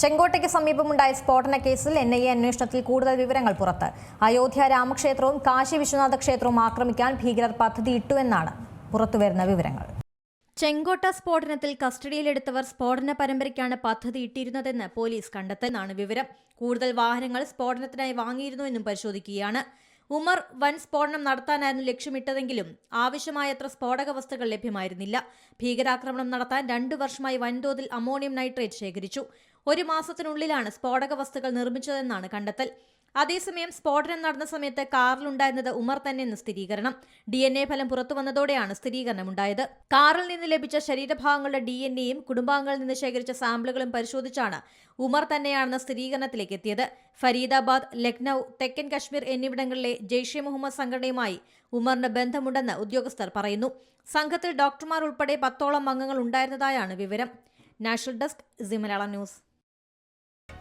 ചെങ്കോട്ടയ്ക്ക് സമീപമുണ്ടായ സ്ഫോടന കേസിൽ N I A അന്വേഷണത്തിൽ കൂടുതൽ വിവരങ്ങൾ പുറത്ത്. അയോധ്യ രാമക്ഷേത്രവും കാശി വിശ്വനാഥ ക്ഷേത്രവും ആക്രമിക്കാൻ ഭീകരർ പദ്ധതിയിട്ടുവെന്നാണ് പുറത്തുവരുന്ന വിവരങ്ങൾ. ചെങ്കോട്ട സ്ഫോടനത്തിൽ കസ്റ്റഡിയിലെടുത്തവർ സ്ഫോടന പരമ്പരയ്ക്കാണ് പദ്ധതി ഇട്ടിരുന്നതെന്ന് പോലീസ് കണ്ടെത്തെന്നാണ് വിവരം. കൂടുതൽ വാഹനങ്ങൾ സ്ഫോടനത്തിനായി വാങ്ങിയിരുന്നു എന്നും പരിശോധിക്കുകയാണ്. ഉമർ വൻ സ്ഫോടനം നടത്താനായിരുന്നു ലക്ഷ്യമിട്ടതെങ്കിലും ആവശ്യമായത്ര സ്ഫോടക വസ്തുക്കൾ ലഭ്യമായിരുന്നില്ല. ഭീകരാക്രമണം നടത്താൻ രണ്ടു വർഷമായി വൻതോതിൽ അമോണിയം നൈട്രേറ്റ് ശേഖരിച്ചു. ഒരു മാസത്തിനുള്ളിലാണ് സ്ഫോടക വസ്തുക്കൾ നിർമ്മിച്ചതെന്നാണ് കണ്ടെത്തൽ. അതേസമയം സ്ഫോടനം നടന്ന സമയത്ത് കാറിലുണ്ടായിരുന്നത് ഉമർ തന്നെയെന്ന് സ്ഥിരീകരണം. ഡി എൻ എ ഫലം പുറത്തു വന്നതോടെയാണ് സ്ഥിരീകരണമുണ്ടായത്. കാറിൽ നിന്ന് ലഭിച്ച ശരീരഭാഗങ്ങളുടെ ഡി എൻ എയും കുടുംബാംഗങ്ങളിൽ നിന്ന് ശേഖരിച്ച സാമ്പിളുകളും പരിശോധിച്ചാണ് ഉമർ തന്നെയാണെന്ന സ്ഥിരീകരണത്തിലേക്ക് എത്തിയത്. ഫരീദാബാദ് ലക്നൌ തെക്കൻ കശ്മീർ എന്നിവിടങ്ങളിലെ ജെയ്ഷെ മുഹമ്മദ് സംഘടനയുമായി ഉമറിന് ബന്ധമുണ്ടെന്ന് ഉദ്യോഗസ്ഥർ പറയുന്നു. സംഘത്തിൽ ഡോക്ടർമാർ ഉൾപ്പെടെ പത്തോളം അംഗങ്ങൾ ഉണ്ടായിരുന്നതായാണ് വിവരം. National desk news.